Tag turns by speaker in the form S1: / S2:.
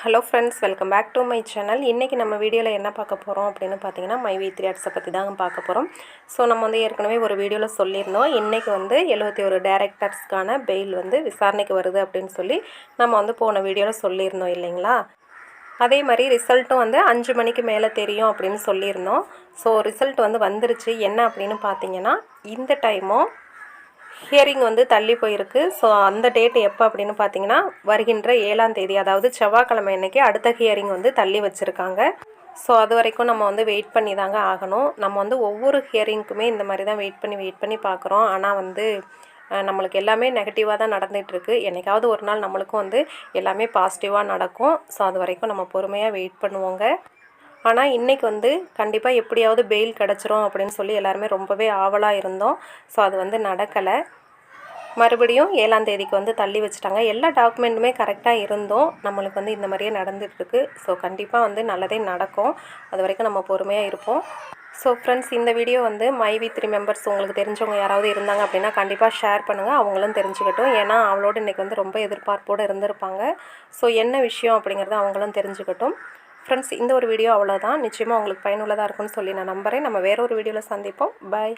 S1: Hello friends welcome back to my channel இன்றைக்கி நம்ம வீடியோவில் என்ன பார்க்க போகிறோம் அப்படின்னு பார்த்தீங்கன்னா மை வி த்ரீ ஆர்ட்ஸை பற்றி தான் பார்க்க போகிறோம் ஸோ நம்ம வந்து ஏற்கனவே ஒரு வீடியோவில் சொல்லியிருந்தோம். இன்றைக்கி வந்து எழுபத்தி ஒரு டேரக்டர்ஸ்க்கான பெயில் வந்து விசாரணைக்கு வருது அப்படின்னு சொல்லி நம்ம வந்து போன வீடியோவில் சொல்லியிருந்தோம் இல்லைங்களா? அதே மாதிரி ரிசல்ட்டும் வந்து அஞ்சு மணிக்கு மேலே தெரியும் அப்படின்னு சொல்லியிருந்தோம். ஸோ ரிசல்ட் வந்து வந்துருச்சு. என்ன அப்படின்னு பார்த்தீங்கன்னா இந்த டைமும் ஹியரிங் வந்து தள்ளி போயிருக்கு. ஸோ அந்த டேட் எப்போ அப்படின்னு பார்த்தீங்கன்னா வருகின்ற ஏழாம் தேதி அதாவது செவ்வாய்க்கிழமை அன்னைக்கு அடுத்த ஹியரிங் வந்து தள்ளி வச்சுருக்காங்க. ஸோ அது வரைக்கும் நம்ம வந்து வெயிட் பண்ணி தாங்க ஆகணும். நம்ம வந்து ஒவ்வொரு ஹியரிங்க்குமே இந்த மாதிரி தான் வெயிட் பண்ணி வெயிட் பண்ணி பார்க்குறோம் ஆனால் வந்து நம்மளுக்கு எல்லாமே நெகட்டிவாக தான் நடந்துகிட்ருக்கு என்னைக்காவது ஒரு நாள் நம்மளுக்கும் வந்து எல்லாமே பாசிட்டிவாக நடக்கும். ஸோ அது வரைக்கும் நம்ம பொறுமையாக வெயிட் பண்ணுவோங்க. ஆனால் இன்றைக்கி வந்து கண்டிப்பாக எப்படியாவது பெயில் கிடச்சிரும் அப்படின்னு சொல்லி எல்லாருமே ரொம்பவே ஆவலாக இருந்தோம். ஸோ அது வந்து நடக்கலை. மறுபடியும் ஏழாம் தேதிக்கு வந்து தள்ளி வச்சுட்டாங்க. எல்லா டாக்குமெண்ட்டுமே கரெக்டாக இருந்தோம். நம்மளுக்கு வந்து இந்த மாதிரியே நடந்துகிட்ருக்கு ஸோ கண்டிப்பாக வந்து நல்லதே நடக்கும். அது வரைக்கும் நம்ம பொறுமையாக இருப்போம். ஸோ ஃப்ரெண்ட்ஸ் இந்த வீடியோ வந்து மை வி த்ரீ மெம்பர்ஸ் உங்களுக்கு தெரிஞ்சவங்க யாராவது இருந்தாங்க அப்படின்னா கண்டிப்பாக ஷேர் பண்ணுங்கள் அவங்களும் தெரிஞ்சுக்கட்டும். ஏன்னா அவளோட இன்றைக்கி வந்து ரொம்ப எதிர்பார்ப்போடு இருந்திருப்பாங்க. ஸோ என்ன விஷயம் அப்படிங்கிறத அவங்களும் தெரிஞ்சுக்கட்டும். ஃப்ரெண்ட்ஸ் இந்த ஒரு வீடியோ அவ்வளோதான் நிச்சயமாக உங்களுக்கு பயனுள்ளதாக இருக்கும்னு சொல்லி நான் நம்புகிறேன் நம்ம வேற ஒரு வீடியோவில் சந்திப்போம். பாய்